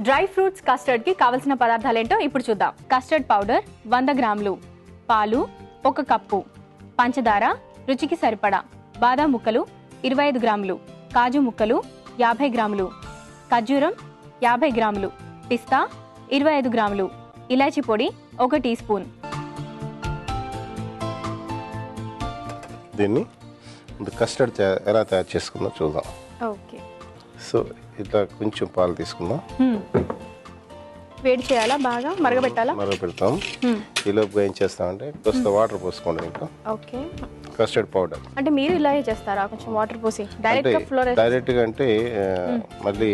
Dry fruits కస్టర్డ్కి కావలసిన పదార్థాలు ఏంటో ఇప్పుడు చూద్దాం. కస్టర్డ్ పౌడర్ వంద గ్రాములు. పాలు ఒక కప్పు. పంచదార రుచికి సరిపడా. బాదం ముక్కలు ఇరవై ఐదు గ్రాములు. కాజు ముక్కలు యాభై గ్రాములు. ఖర్జూరం యాభై గ్రాములు. పిస్తా ఇరవై ఐదు గ్రాములు. ఇలాచి పొడి ఒక టీ స్పూన్. దీన్ని కస్టర్డ్ ఎలా తయారు చేసుకుందో చూద్దాం. ఓకే. సో ఇట్లా కొంచెం పాలు తీసుకుందాం. వేడి చేయాలా? బాగా? మరగబెట్టాలా? మరో పెడతాం ఈ లోపుగా ఏం చేస్తామంటే కొస్త వాటర్ పోసుకోండి ఇంకా. ఓకే. కస్టర్డ్ పౌడర్ అంటే మీరు ఇలాగే చేస్తారా? కొంచెం వాటర్ పోసి. డైరెక్ట్ అంటే గా ఫ్లోర్ డైరెక్ట్గా అంటే ఆ, మళ్ళీ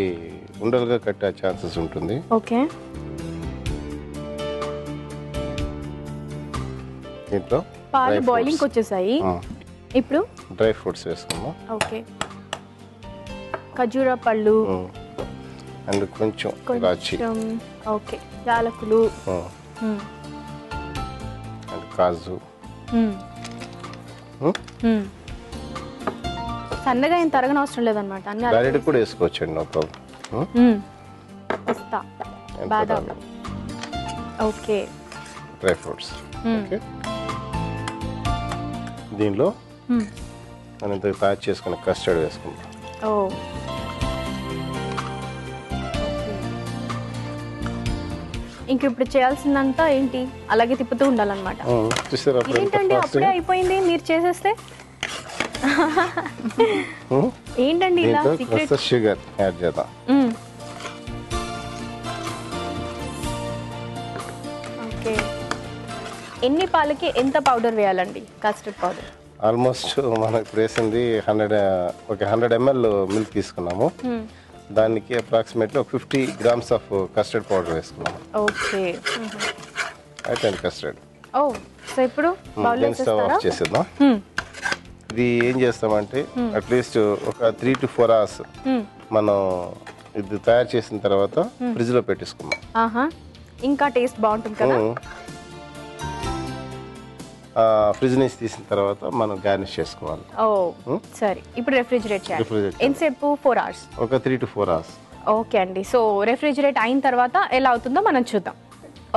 ఉండలుగా కట్టే ఛాన్సెస్ ఉంటుంది. ఓకే. దీంట్లో పాలు బాయిలింగ్. వచ్చేసాయి ఇప్పుడు? డ్రై ఫ్రూట్స్ వేసుకుందాం. ఓకే. ఖర్జూర పళ్ళు అండ్ కొంచెం ఇలాచి. ఓకే. యాలకులు. అండ్ కాజు. సన్నగా ఏం తరగని అవసరం లేదనమాట అన్ని కూడా వేసుకోవచ్చండి నో ప్రాబ్లం. పిస్తా బాదాం. ఓకే. Dry fruits. ఓకే. దీనిలో. మనం తయారు చేసుకున్న కస్టర్డ్ వేసుకుందాం. ఓ. ఇంక ఇప్పుడు చేయాల్సిందంతా ఏంటి? అలాగే తిప్పుతూ ఉండాలన్నమాట. చూసారా ఏంటండి? అప్పుడే? అయిపోయింది మీరు చేసేస్తే. ఏంటండి ఇలా సీక్రెట్ షుగర్ యాడ్ చేద్దాం. ఓకే. ఎన్ని పాలకి ఎంత పౌడర్ వేయాలండి? కస్టర్డ్ పౌడర్ ఆల్మోస్ట్ మనం ఇప్పుడు వేసింది హండ్రెడ్ ఒక హండ్రెడ్ ఎంఎల్ మిల్క్ తీసుకున్నాము. దానికి అప్రాక్సిమేట్లీ ఒక fifty grams of custard powder వేసుకున్నాము ఓకే. అయిపోయింది కస్టర్డ్ ఓ సో ఇప్పుడు దీన్ని స్టవ్ ఆఫ్ చేసేద్దాం. ఇది ఏం చేస్తామంటే అట్లీస్ట్ ఒక త్రీ టు ఫోర్ అవర్స్ మనం ఇది తయారు చేసిన తర్వాత ఫ్రిడ్జ్లో పెట్టేసుకుందాం. ఆహా. ఇంకా టేస్ట్ బాగుంటుంది కదా. ఫ్రిడ్జ్ నుంచి తీసిన తర్వాత మనం గార్నిష్ చేసుకోవాలి. ఓ సరే. ఇప్పుడు రెఫ్రిజిరేట్ చేయాలి. Refrigerate ఎంతసేపు? ఫోర్ అవర్స్ ఒక three to four hours okay అండి. సో రెఫ్రిజిరేట్ అయిన తర్వాత ఎలా అవుతుందో మనం చూద్దాం.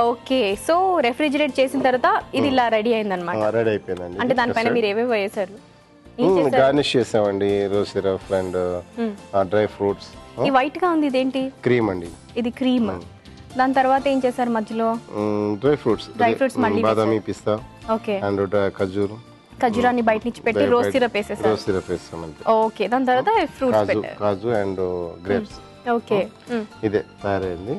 ఓకే సో రెఫ్రిజిరేట్ చేసిన తర్వాత ఇది ఇలా రెడీ అయిందనమాట రెడీ అయిపోయిందండి. అంటే దానిపైన మీరు ఏవేవో వేసారు? గార్నిష్ చేసామండి. Rose syrup and dry fruits ఈ వైట్గా ఉంది ఇదేంటి? క్రీమ్ అండి. ఇది క్రీమ్ దాని తర్వాత ఏం చేశారు మధ్యలో? డ్రై ఫ్రూట్స్ Dry fruits మళ్ళీ బాదామి పిస్తా. అండ్ ఖజూర్. ఖజూరాన్ని బయట నుంచి పెట్టి రోజ్ సిరప్ వేసేసారు. రోజ్ సిరప్ వేస్తాం అంతే. ఓకే దాని తర్వాత ఫ్రూట్స్ కాజు పెట్టారు. కాజు అండ్ గ్రేప్స్. ఓకే. ఇదే తయారైంది.